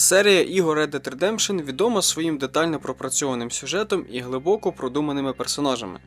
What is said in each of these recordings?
Серія ігор Red Dead Redemption відома своїм детально пропрацьованим сюжетом і глибоко продуманими персонажами.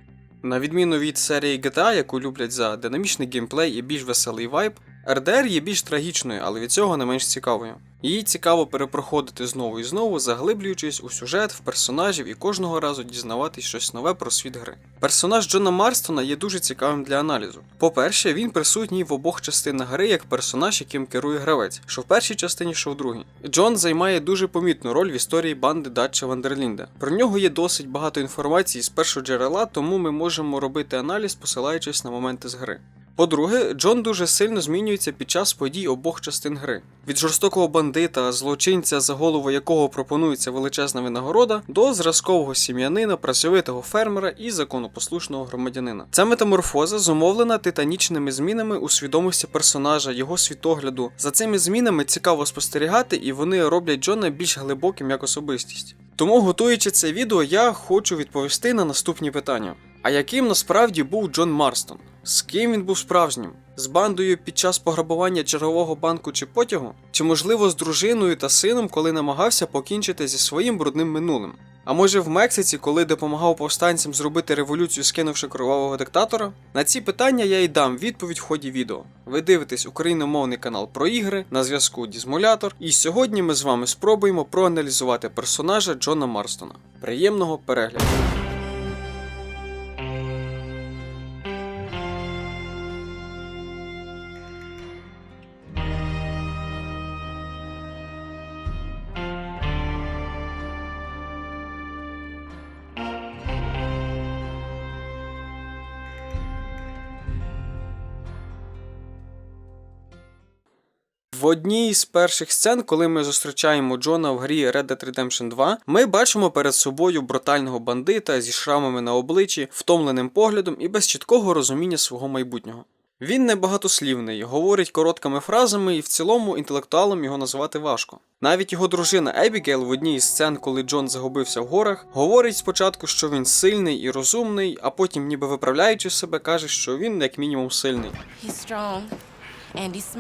На відміну від серії GTA, яку люблять за динамічний геймплей і більш веселий вайб, RDR є більш трагічною, але від цього не менш цікавою. Її цікаво перепроходити знову і знову, заглиблюючись у сюжет, в персонажів і кожного разу дізнаватись щось нове про світ гри. Персонаж Джона Марстона є дуже цікавим для аналізу. По-перше, він присутній в обох частинах гри як персонаж, яким керує гравець, що в першій частині, що в другій. Джон займає дуже помітну роль в історії банди Датча Вандерлінда. Про нього є досить багато інформації з першого джерела, тому ми можемо робити аналіз, посилаючись на моменти з гри. По-друге, Джон дуже сильно змінюється під час подій обох частин гри. Від жорстокого бандита, злочинця, за голову якого пропонується величезна винагорода, до зразкового сім'янина, працьовитого фермера і законопослушного громадянина. Ця метаморфоза зумовлена титанічними змінами у свідомості персонажа, його світогляду. За цими змінами цікаво спостерігати, і вони роблять Джона більш глибоким як особистість. Тому, готуючи це відео, я хочу відповісти на наступні питання. А яким насправді був Джон Марстон? З ким він був справжнім? З бандою під час пограбування чергового банку чи потягу? Чи можливо з дружиною та сином, коли намагався покінчити зі своїм брудним минулим? А може в Мексиці, коли допомагав повстанцям зробити революцію, скинувши кровавого диктатора? На ці питання я й дам відповідь в ході відео. Ви дивитесь україномовний канал про ігри на зв'язку Дізмулятор, і сьогодні ми з вами спробуємо проаналізувати персонажа Джона Марстона. Приємного перегляду! Одній з перших сцен, коли ми зустрічаємо Джона в грі Red Dead Redemption 2, ми бачимо перед собою брутального бандита зі шрамами на обличчі, втомленим поглядом і без чіткого розуміння свого майбутнього. Він небагатослівний, говорить короткими фразами, і в цілому інтелектуалом його назвати важко. Навіть його дружина Ебігейл в одній із сцен, коли Джон загубився в горах, говорить спочатку, що він сильний і розумний, а потім, ніби виправляючи себе, каже, що він як мінімум сильний. He's and he's.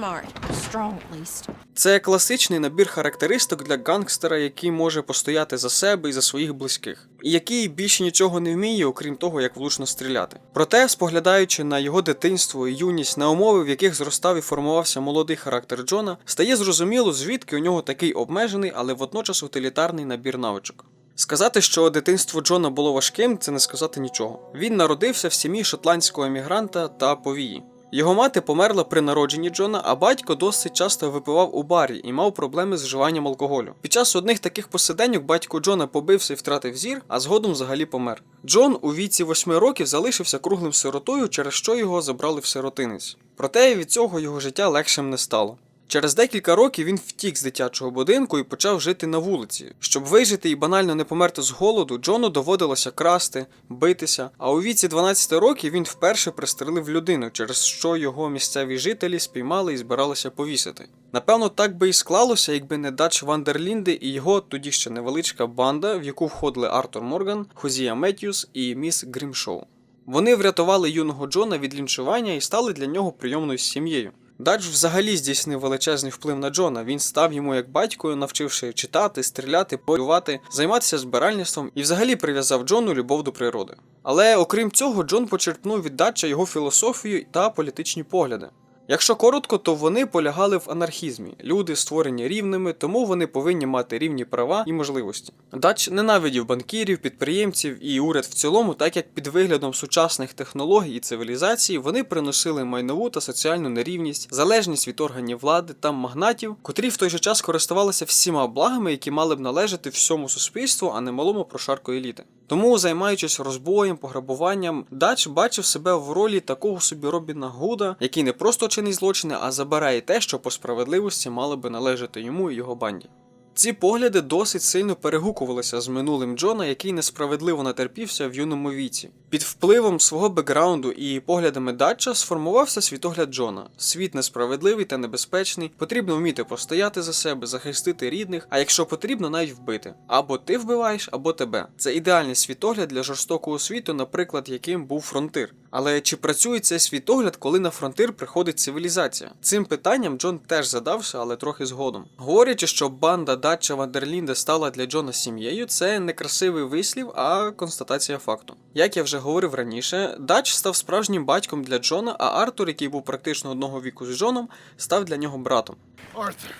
Це класичний набір характеристик для гангстера, який може постояти за себе і за своїх близьких, і який більше нічого не вміє, окрім того, як влучно стріляти. Проте, споглядаючи на його дитинство і юність, на умови, в яких зростав і формувався молодий характер Джона, стає зрозуміло, звідки у нього такий обмежений, але водночас утилітарний набір навичок. Сказати, що дитинство Джона було важким, це не сказати нічого. Він народився в сім'ї шотландського емігранта та повії. Його мати померла при народженні Джона, а батько досить часто випивав у барі і мав проблеми з вживанням алкоголю. Під час одних таких посиденьок батько Джона побився і втратив зір, а згодом взагалі помер. Джон у віці 8 років залишився круглим сиротою, через що його забрали в сиротинець. Проте від цього його життя легшим не стало. Через декілька років він втік з дитячого будинку і почав жити на вулиці. Щоб вижити і банально не померти з голоду, Джону доводилося красти, битися. А у віці 12 років він вперше пристрелив людину, через що його місцеві жителі спіймали і збиралися повісити. Напевно, так би і склалося, якби не Дач Вандерлінди і його тоді ще невеличка банда, в яку входили Артур Морган, Хозія Меттьюс і міс Грімшоу. Вони врятували юного Джона від лінчування і стали для нього прийомною сім'єю. Дадж взагалі здійснив величезний вплив на Джона. Він став йому як батькою, навчивши читати, стріляти, полювати, займатися збиральництвом і взагалі прив'язав Джону любов до природи. Але окрім цього, Джон почерпнув від Датча його філософію та політичні погляди. Якщо коротко, то вони полягали в анархізмі. Люди створені рівними, тому вони повинні мати рівні права і можливості. Дач ненавидів банкірів, підприємців і уряд в цілому, так як під виглядом сучасних технологій і цивілізації вони приносили майнову та соціальну нерівність, залежність від органів влади та магнатів, котрі в той же час користувалися всіма благами, які мали б належати всьому суспільству, а не малому прошарку еліти. Тому, займаючись розбоєм, пограбуванням, Дач бачив себе в ролі такого собі Робіна Гуда, який не просто чинить злочини, а забирає те, що по справедливості мало би належати йому і його банді. Ці погляди досить сильно перегукувалися з минулим Джона, який несправедливо натерпівся в юному віці. Під впливом свого бекграунду і поглядами Датча сформувався світогляд Джона. Світ несправедливий та небезпечний, потрібно вміти постояти за себе, захистити рідних, а якщо потрібно, навіть вбити. Або ти вбиваєш, або тебе. Це ідеальний світогляд для жорстокого світу, наприклад, яким був фронтир. Але чи працює цей світогляд, коли на фронтир приходить цивілізація? Цим питанням Джон теж задався, але трохи згодом. Говорячи, що банда дача Вандерлінде стала для Джона сім'єю, це не красивий вислів, а констатація факту. Як я вже говорив раніше, Дач став справжнім батьком для Джона, а Артур, який був практично одного віку з Джоном, став для нього братом. Arthur,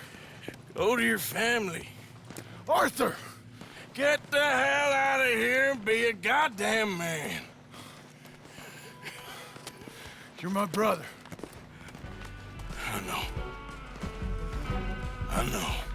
go to your family. Arthur, get the hell out of here and be a goddamn man. You're my brother. I know. I know.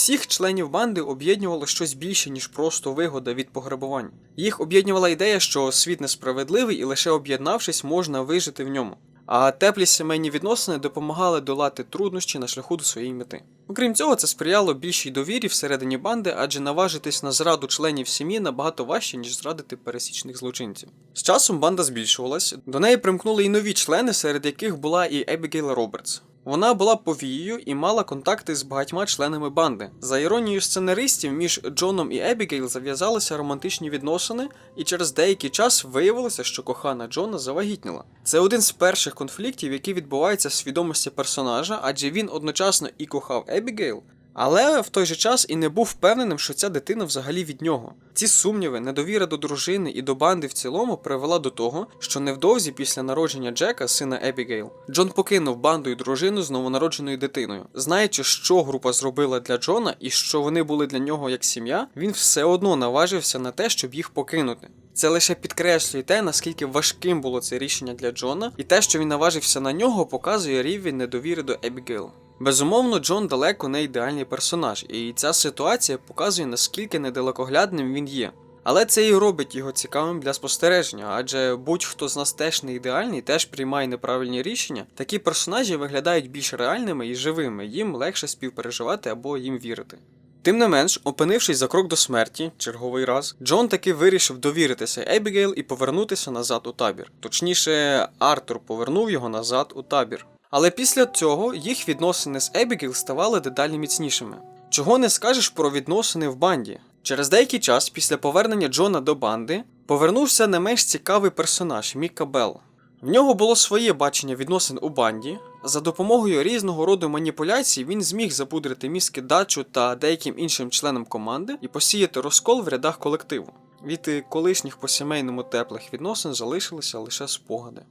Всіх членів банди об'єднувало щось більше, ніж просто вигода від пограбувань. Їх об'єднувала ідея, що світ несправедливий і лише об'єднавшись можна вижити в ньому. А теплі сімейні відносини допомагали долати труднощі на шляху до своєї мети. Окрім цього, це сприяло більшій довірі всередині банди, адже наважитись на зраду членів сім'ї набагато важче, ніж зрадити пересічних злочинців. З часом банда збільшувалась, до неї примкнули і нові члени, серед яких була і Ебігейл Робертс. Вона була повією і мала контакти з багатьма членами банди. За іронією сценаристів, між Джоном і Ебігейл зав'язалися романтичні відносини, і через деякий час виявилося, що кохана Джона завагітніла. Це один з перших конфліктів, який відбувається в свідомості персонажа, адже він одночасно і кохав Ебігейл, але в той же час і не був впевненим, що ця дитина взагалі від нього. Ці сумніви, недовіра до дружини і до банди в цілому привела до того, що невдовзі після народження Джека, сина Ебігейл, Джон покинув банду і дружину з новонародженою дитиною. Знаючи, що група зробила для Джона і що вони були для нього як сім'я, він все одно наважився на те, щоб їх покинути. Це лише підкреслює те, наскільки важким було це рішення для Джона, і те, що він наважився на нього, показує рівень недовіри до Ебігейл. Безумовно, Джон далеко не ідеальний персонаж, і ця ситуація показує, наскільки недалекоглядним він є. Але це і робить його цікавим для спостереження, адже будь-хто з нас теж не ідеальний, теж приймає неправильні рішення. Такі персонажі виглядають більш реальними і живими, їм легше співпереживати або їм вірити. Тим не менш, опинившись за крок до смерті, черговий раз, Джон таки вирішив довіритися Ебігейл і повернутися назад у табір. Точніше, Артур повернув його назад у табір. Але після цього їх відносини з Ебігейл ставали дедалі міцнішими. Чого не скажеш про відносини в банді? Через деякий час після повернення Джона до банди повернувся не менш цікавий персонаж Міка Белл. В нього було своє бачення відносин у банді. За допомогою різного роду маніпуляцій він зміг запудрити мізки дачу та деяким іншим членам команди і посіяти розкол в рядах колективу. Від колишніх по сімейному теплих відносин залишилися лише спогади.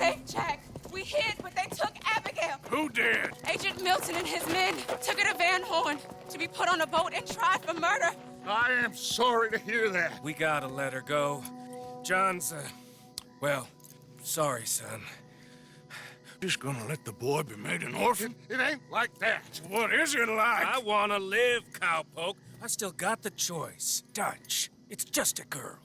They came and took Abigail. I saved Jack. We hid, but they took Abigail. Who did? Agent Milton and his men took her to Van Horn to be put on a boat and tried for murder. I am sorry to hear that. We gotta let her go. John's, uh, well, sorry, son. Just gonna let the boy be made an orphan? It ain't like that. What is it like? I wanna live, cowpoke. I still got the choice. Dutch, it's just a girl.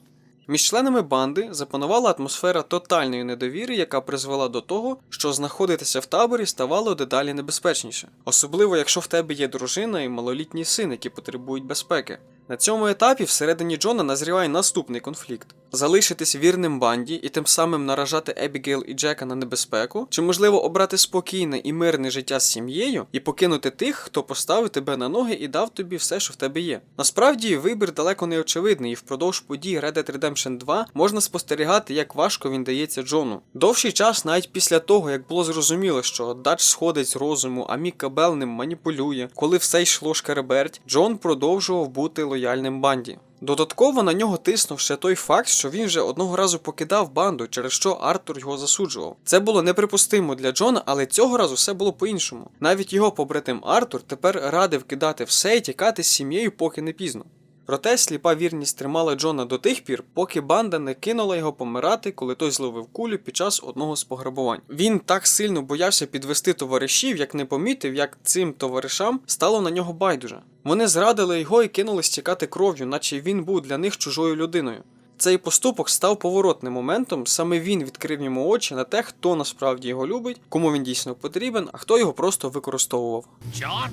Між членами банди запанувала атмосфера тотальної недовіри, яка призвела до того, що знаходитися в таборі ставало дедалі небезпечніше, особливо якщо в тебе є дружина і малолітній син, які потребують безпеки. На цьому етапі всередині Джона назріває наступний конфлікт: залишитись вірним банді і тим самим наражати Ебігейл і Джека на небезпеку, чи можливо обрати спокійне і мирне життя з сім'єю і покинути тих, хто поставив тебе на ноги і дав тобі все, що в тебе є. Насправді вибір далеко не очевидний, і впродовж подій Red Dead Redemption 2 можна спостерігати, як важко він дається Джону. Довший час, навіть після того, як було зрозуміло, що Дач сходить з розуму, а Міка Белл ним маніпулює, коли все йшло шкереберть, Джон продовжував бути лояльним банді. Додатково на нього тиснув ще той факт, що він вже одного разу покидав банду, через що Артур його засуджував. Це було неприпустимо для Джона, але цього разу все було по-іншому. Навіть його побратим Артур тепер радив кидати все і тікати з сім'єю, поки не пізно. Проте сліпа вірність тримала Джона до тих пір, поки банда не кинула його помирати, коли той зловив кулю під час одного з пограбувань. Він так сильно боявся підвести товаришів, як не помітив, як цим товаришам стало на нього байдуже. Вони зрадили його і кинулись тікати кров'ю, наче він був для них чужою людиною. Цей поступок став поворотним моментом. Саме він відкрив йому очі на те, хто насправді його любить, кому він дійсно потрібен, а хто його просто використовував. John?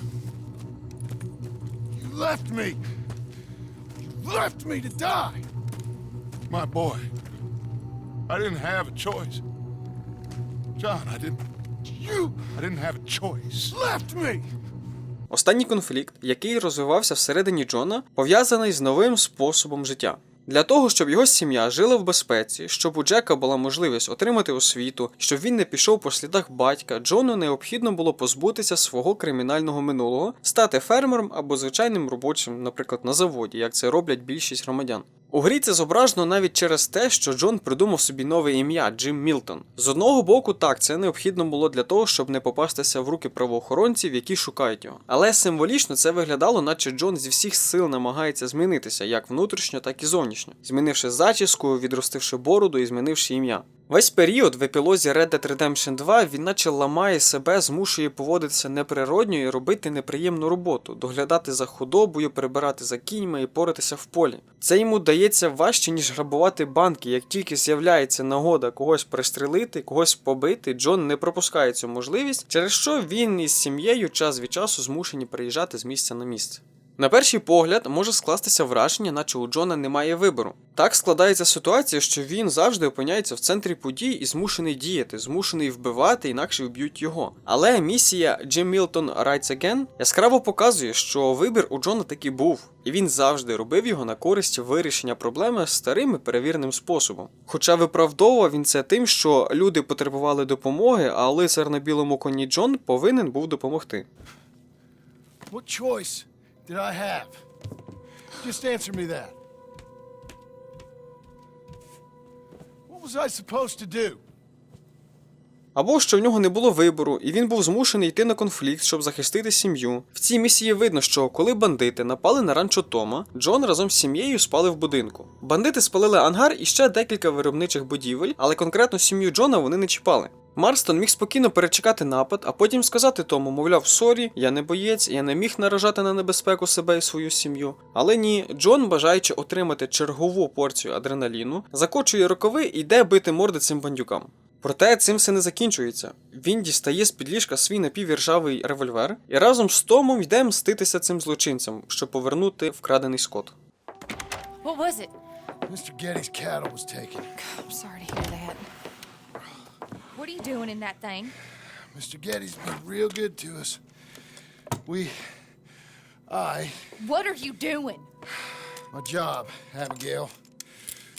You left me. Left me to die. My boy. I didn't have a choice. John, I didn't. You! I didn't have a choice. Left me! Останній конфлікт, який розвивався всередині Джона, пов'язаний з новим способом життя. Для того, щоб його сім'я жила в безпеці, щоб у Джека була можливість отримати освіту, щоб він не пішов по слідах батька, Джону необхідно було позбутися свого кримінального минулого, стати фермером або звичайним робочим, наприклад, на заводі, як це роблять більшість громадян. У грі це зображено навіть через те, що Джон придумав собі нове ім'я Джим Мілтон. З одного боку, так, це необхідно було для того, щоб не попастися в руки правоохоронців, які шукають його. Але символічно це виглядало, наче Джон зі всіх сил намагається змінитися, як внутрішньо, так і зовнішньо, змінивши зачіску, відростивши бороду і змінивши ім'я. Весь період в епілозі Red Dead Redemption 2 він наче ламає себе, змушує поводитися неприродньо і робити неприємну роботу, доглядати за худобою, прибирати за кіньми і поратися в полі. Це йому дається важче, ніж грабувати банки. Як тільки з'являється нагода когось пристрелити, когось побити, Джон не пропускає цю можливість, через що він із сім'єю час від часу змушені переїжджати з місця на місце. На перший погляд може скластися враження, наче у Джона немає вибору. Так складається ситуація, що він завжди опиняється в центрі подій і змушений діяти, змушений вбивати, інакше вб'ють його. Але місія Jim Milton Rights Again яскраво показує, що вибір у Джона таки був, і він завжди робив його на користь вирішення проблеми старим і перевіреним способом. Хоча виправдовував він це тим, що люди потребували допомоги, а лицар на білому коні Джон повинен був допомогти. What choice did I have? Just answer me that. What was I supposed to do? Або що в нього не було вибору, і він був змушений йти на конфлікт, щоб захистити сім'ю. В цій місії видно, що коли бандити напали на ранчо Тома, Джон разом з сім'єю спали в будинку. Бандити спалили ангар і ще декілька виробничих будівель, але конкретно сім'ю Джона вони не чіпали. Марстон міг спокійно перечекати напад, а потім сказати тому, мовляв, сорі, я не боєць, я не міг наражати на небезпеку себе і свою сім'ю. Але ні, Джон, бажаючи отримати чергову порцію адреналіну, закочує рокови і йде бити морди цим бандюкам. Проте цим все не закінчується. Він дістає з під ліжка свій напівіржавий револьвер і разом з Томом йде мститися цим злочинцям, щоб повернути вкрадений скот. What was it? Mr. Getty's cattle was taken. I'm sorry to hear that. What are you doing in that thing? Mr. Getty's been real good to us. We. I. What are you doing? My job, Abigail.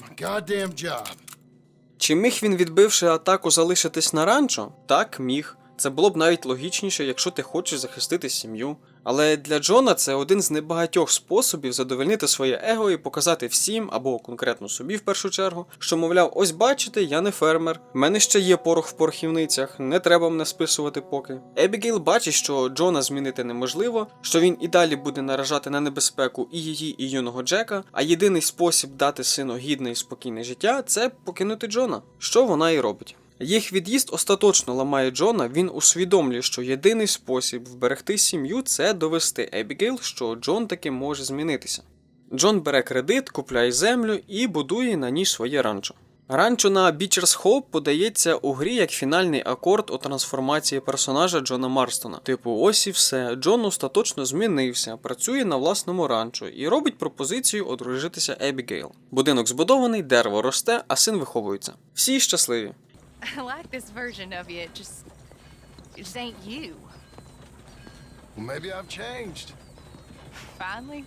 My goddamn job. Чи міг він, відбивши атаку, залишитись на ранчо? Так, міг. Це було б навіть логічніше, якщо ти хочеш захистити сім'ю. Але для Джона це один з небагатьох способів задовольнити своє его і показати всім, або конкретно собі в першу чергу, що, мовляв, ось бачите, я не фермер, в мене ще є порох в порохівницях, не треба мене списувати поки. Ебігейл бачить, що Джона змінити неможливо, що він і далі буде наражати на небезпеку і її, і юного Джека, а єдиний спосіб дати сину гідне і спокійне життя це покинути Джона, що вона і робить. Їх від'їзд остаточно ламає Джона. Він усвідомлює, що єдиний спосіб вберегти сім'ю це довести Ебігейл, що Джон таки може змінитися. Джон бере кредит, купляє землю і будує на ній своє ранчо. Ранчо на Beecher's Hope подається у грі як фінальний акорд у трансформації персонажа Джона Марстона. Типу, ось і все. Джон остаточно змінився, працює на власному ранчо і робить пропозицію одружитися Ебігейл. Будинок збудований, дерево росте, а син виховується. Всі щасливі. I like this version of you. It just, it just ain't you. Well, maybe I've changed. Finally.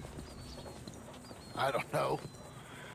I don't know.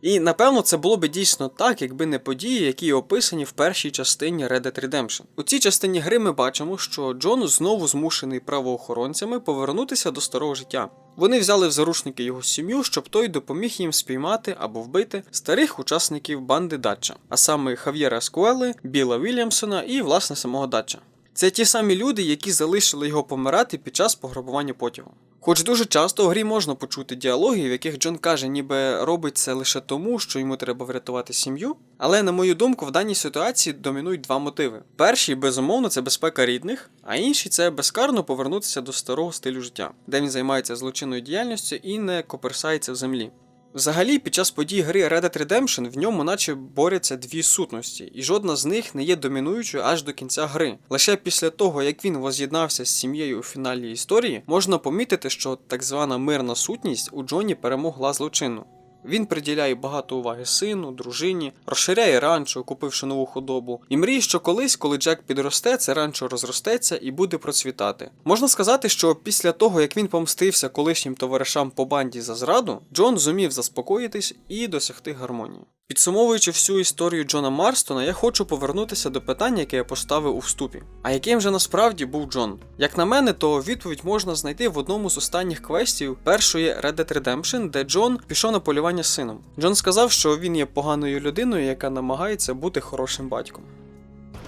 І напевно це було би дійсно так, якби не події, які описані в першій частині Red Dead Redemption. У цій частині гри ми бачимо, що Джон знову змушений правоохоронцями повернутися до старого життя. Вони взяли в заручники його сім'ю, щоб той допоміг їм спіймати або вбити старих учасників банди Датча, а саме Хав'єра Скуели, Біла Вільямсона і власне самого Датча. Це ті самі люди, які залишили його помирати під час пограбування потягу. Хоч дуже часто в грі можна почути діалоги, в яких Джон каже, ніби робить це лише тому, що йому треба врятувати сім'ю. Але на мою думку, в даній ситуації домінують два мотиви: перший, безумовно, це безпека рідних, а інший це безкарно повернутися до старого стилю життя, де він займається злочинною діяльністю і не коперсається в землі. Взагалі, під час подій гри Red Dead Redemption в ньому наче борються дві сутності, і жодна з них не є домінуючою аж до кінця гри. Лише після того, як він воз'єднався з сім'єю у фіналі історії, можна помітити, що так звана мирна сутність у Джоні перемогла злочинну. Він приділяє багато уваги сину, дружині, розширяє ранчо, купивши нову худобу, і мріє, що колись, коли Джек підросте, це ранчо розростеться і буде процвітати. Можна сказати, що після того, як він помстився колишнім товаришам по банді за зраду, Джон зумів заспокоїтись і досягти гармонії. Підсумовуючи всю історію Джона Марстона, я хочу повернутися до питання, яке я поставив у вступі. А яким же насправді був Джон? Як на мене, то відповідь можна знайти в одному з останніх квестів першої Red Dead Redemption, де Джон пішов на полювання з сином. Джон сказав, що він є поганою людиною, яка намагається бути хорошим батьком.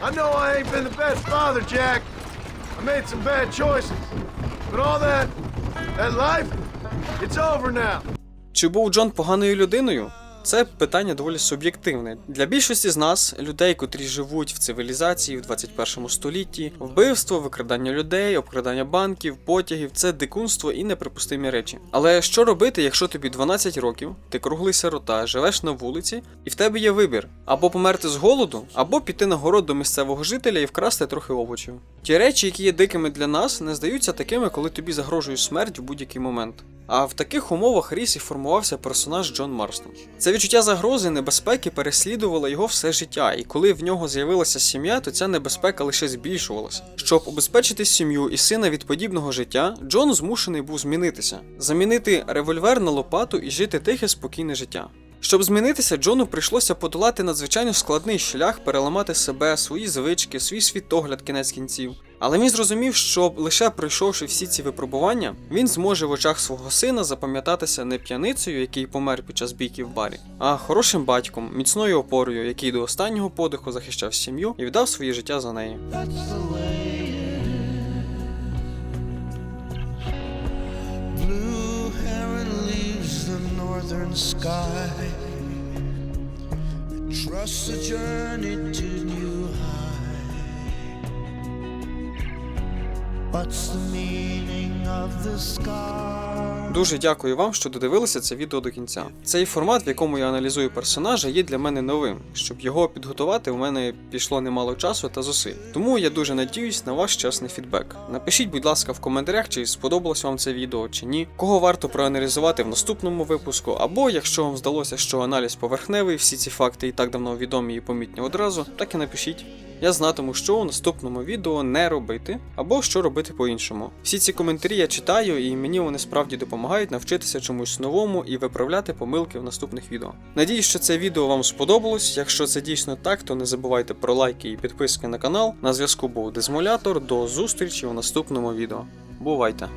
I know I ain't been the best father, Jack. I made some bad choices. But all that, that life, it's over now. Чи був Джон поганою людиною? Це питання доволі суб'єктивне. Для більшості з нас, людей, котрі живуть в цивілізації в 21 столітті, вбивство, викрадання людей, обкрадання банків, потягів це дикунство і неприпустимі речі. Але що робити, якщо тобі 12 років, ти круглий сирота, живеш на вулиці, і в тебе є вибір: або померти з голоду, або піти на город до місцевого жителя і вкрасти трохи овочів. Ті речі, які є дикими для нас, не здаються такими, коли тобі загрожує смерть в будь-який момент. А в таких умовах ріс і формувався персонаж Джон Марстон. Це відчуття загрози, небезпеки переслідувало його все життя, і коли в нього з'явилася сім'я, то ця небезпека лише збільшувалася. Щоб убезпечити сім'ю і сина від подібного життя, Джон змушений був змінитися, замінити револьвер на лопату і жити тихе, спокійне життя. Щоб змінитися, Джону прийшлося подолати надзвичайно складний шлях, переламати себе, свої звички, свій світогляд кінець кінців. Але він зрозумів, що лише пройшовши всі ці випробування, він зможе в очах свого сина запам'ятатися не п'яницею, який помер під час бійки в барі, а хорошим батьком, міцною опорою, який до останнього подиху захищав сім'ю і віддав своє життя за неї. Blue northern sky. Trust the journey to new high. What's the meaning of the scar? Дуже дякую вам, що додивилися це відео до кінця. Цей формат, в якому я аналізую персонажа, є для мене новим. Щоб його підготувати, у мене пішло немало часу та зусиль. Тому я дуже надіюсь на ваш чесний фідбек. Напишіть, будь ласка, в коментарях, чи сподобалось вам це відео чи ні, кого варто проаналізувати в наступному випуску, або якщо вам здалося, що аналіз поверхневий, всі ці факти і так давно відомі і помітні одразу, так і напишіть. Я знатиму, що у наступному відео не робити, або що робити по-іншому. Всі ці коментарі я читаю, і мені вони справді допомагають навчитися чомусь новому і виправляти помилки в наступних відео. Надіюсь, що це відео вам сподобалось. Якщо це дійсно так, то не забувайте про лайки і підписки на канал. На зв'язку був Дезмолятор. До зустрічі у наступному відео. Бувайте!